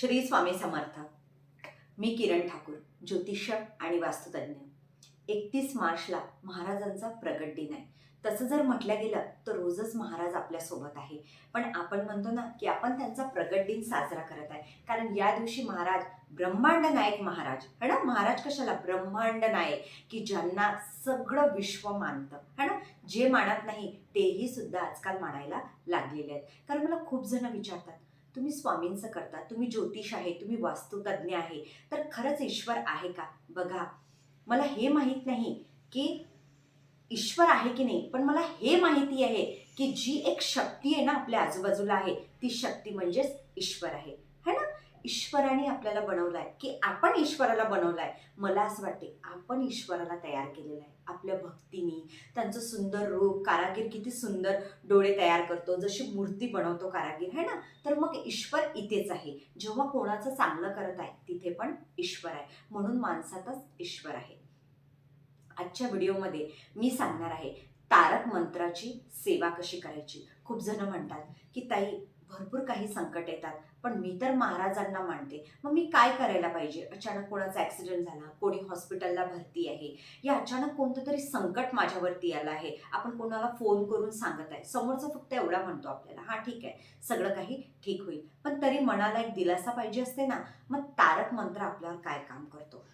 श्री स्वामी समर्थ. मी किरण ठाकूर ज्योतिष्य आणि वास्तुतज्ञ. एकतीस मार्चला महाराजांचा प्रगट दिन आहे. तसं जर म्हटलं गेलं तर रोजच महाराज आपल्यासोबत आहे. पण आपण म्हणतो ना की आपण त्यांचा प्रगट दिन साजरा करत आहे. कारण या दिवशी महाराज ब्रह्मांड नायक महाराज है ना? महाराज कशाला? ब्रह्मांड नायक की ज्यांना सगळं विश्व मानतं है ना? जे मानत नाही तेही सुद्धा आजकाल मानायला लागलेले आहेत. कारण मला खूप जण विचारतात तुम्ही स्वामींचं करता तुम्ही ज्योतिष आहे तुम्ही वास्तुतज्ञ आहे तर खरंच ईश्वर आहे का? बघा मला हे माहीत नाही की ईश्वर आहे की नाही पण मला हे माहिती आहे की जी एक शक्ती आहे ना आपल्या आजूबाजूला आहे ती शक्ती म्हणजेच ईश्वर आहे. ईश्वराने आपल्याला बनवलाय की आपण ईश्वराला बनवलाय. मला असं वाटते आपण ईश्वराला तयार केलेलं आहे. आपल्या भक्तीने त्यांचं सुंदर रूप कारागीर किती सुंदर डोळे तयार करतो जशी मूर्ती बनवतो कारागीर है ना? तर मग ईश्वर इथेच आहे. जेव्हा कोणाचं चांगलं करत आहे तिथे पण ईश्वर आहे. म्हणून माणसातच ईश्वर आहे. आजच्या व्हिडिओमध्ये मी सांगणार आहे तारक मंत्राची सेवा कशी करायची? खूप जण म्हणतात की ताई भरपूर काही संकट येतात. पण मी तर महाराजांना मानते. मग मी काय करायला पाहिजे? अचानक कोणाचा ॲक्सिडेंट झाला? कोणी हॉस्पिटलला भरती आहे? या अचानक कोणतं तरी संकट माझ्यावरती आलं आहे. आपण कोणाला फोन करून सांगत आहे? समोरचं फक्त एवढा म्हणतो आपल्याला. हा ठीक आहे. सगळं काही ठीक होईल. पण तरी मनाला एक दिलासा पाहिजे असते ना. मग तारक मंत्र आपल्यावर काय काम करतो?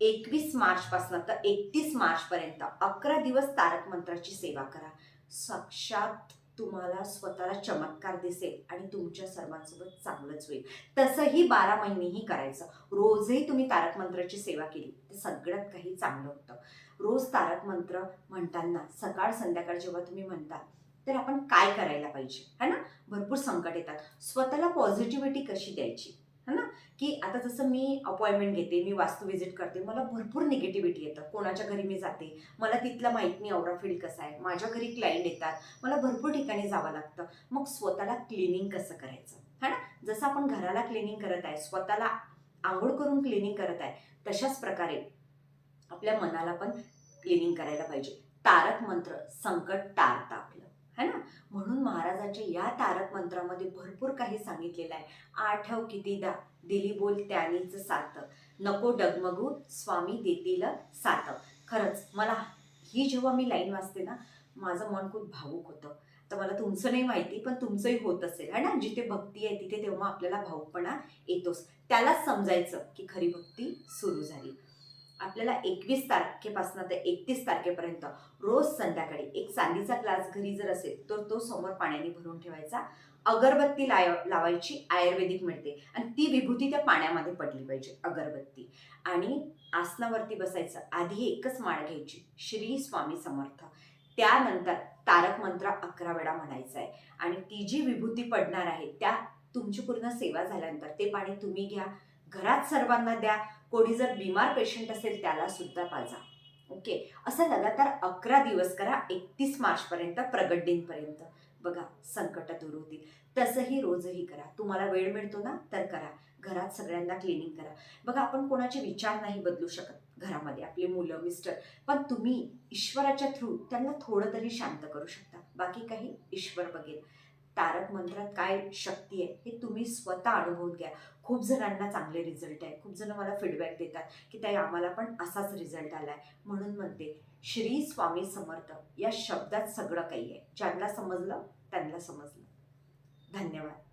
एकवीस मार्चपासून तर एकतीस मार्चपर्यंत अकरा दिवस तारक मंत्राची सेवा करा. साक्षात तुम्हाला स्वतःला चमत्कार दिसेल आणि तुमच्या सर्वांसोबत चांगलंच होईल. तसंही बारा महिनेही करायचं. रोजही तुम्ही तारक मंत्राची सेवा केली तर सगळ्यात काही चांगलं होतं. रोज तारक मंत्र म्हणताना सकाळ संध्याकाळ जेव्हा तुम्ही म्हणता तर आपण काय करायला पाहिजे? है ना? भरपूर संकट येतात. स्वतःला पॉझिटिव्हिटी कशी द्यायची? की आता जसं मी अपॉइंटमेंट घेते मी वास्तू व्हिजिट करते मला भरपूर निगेटिव्हिटी येतं. कोणाच्या घरी मी जाते मला तिथलं माहीत नाही औरा फील्ड कसा आहे. माझ्या घरी क्लायंट येतात मला भरपूर ठिकाणी जावं लागतं. मग स्वतःला क्लिनिंग कसं करायचं? है ना? जसं आपण घराला क्लिनिंग करत आहे स्वतःला आंघोळ करून क्लिनिंग करत आहे तशाच प्रकारे आपल्या मनाला पण क्लिनिंग करायला पाहिजे. तारक मंत्र संकट टाळतं. है ना? म्हणून महाराजांच्या या तारक मंत्रामध्ये भरपूर काही सांगितलेलं आहे. आठव कितीदा दिली बोल त्यानीच साथ नको डगमगू स्वामी देतील साथ खरंच मला ही जेव्हा मी लाईन वाचते ना माझं मन खूप भावूक होतं. तर मला तुमचं नाही माहिती पण तुमचंही होत असेल है ना? जिथे भक्ती आहे तिथे तेव्हा आपल्याला भाऊकपणा येतोच. त्यालाच समजायचं की खरी भक्ती सुरू झाली. आपल्याला एकवीस तारखेपासून ते एकतीस तारखेपर्यंत रोज संध्याकाळी एक चांदीचा ग्लास घरी जर असेल तर तो समोर पाण्याने भरून ठेवायचा. अगरबत्ती लाय लावायची आयुर्वेदिक मिळते आणि ती विभूती त्या पाण्यामध्ये पडली पाहिजे अगरबत्ती. आणि आसनावरती बसायचं आधी एकच माळ घ्यायची श्री स्वामी समर्थ. त्यानंतर तारक मंत्र अकरा वेळा म्हणायचा आहे आणि ती जी विभूती पडणार आहे त्या तुमची पूर्ण सेवा झाल्यानंतर ते पाणी तुम्ही घ्या. घरात सर्वांना द्या. कोणी जर बिमार पेशंट असेल त्याला सुद्धा पाजा. ओके असं लगातार अकरा दिवस करा. एकतीस मार्चपर्यंत प्रगट दिनपर्यंत. बघा संकट दूर होतील. तसंही रोजही करा. तुम्हाला वेळ मिळतो ना तर करा. घरात सगळ्यांना क्लिनिंग करा. बघा आपण कोणाचे विचार नाही बदलू शकत घरामध्ये. आपले मुलं मिस्टर. पण तुम्ही ईश्वराच्या थ्रू त्यांना थोडं तरी शांत करू शकता. बाकी काही ईश्वर बघेल. तारक मंत्रात काय शक्ती आहे हे तुम्ही स्वतः अनुभवून घ्या. खूप जणांना चांगले रिझल्ट आहे. खूप जण मला फीडबॅक देतात की ताई आम्हाला पण असाच रिझल्ट आला आहे म्हणून म्हणते श्री स्वामी समर्थ या शब्दात सगळं काही आहे. ज्यांना समजलं त्यांना समजलं. धन्यवाद.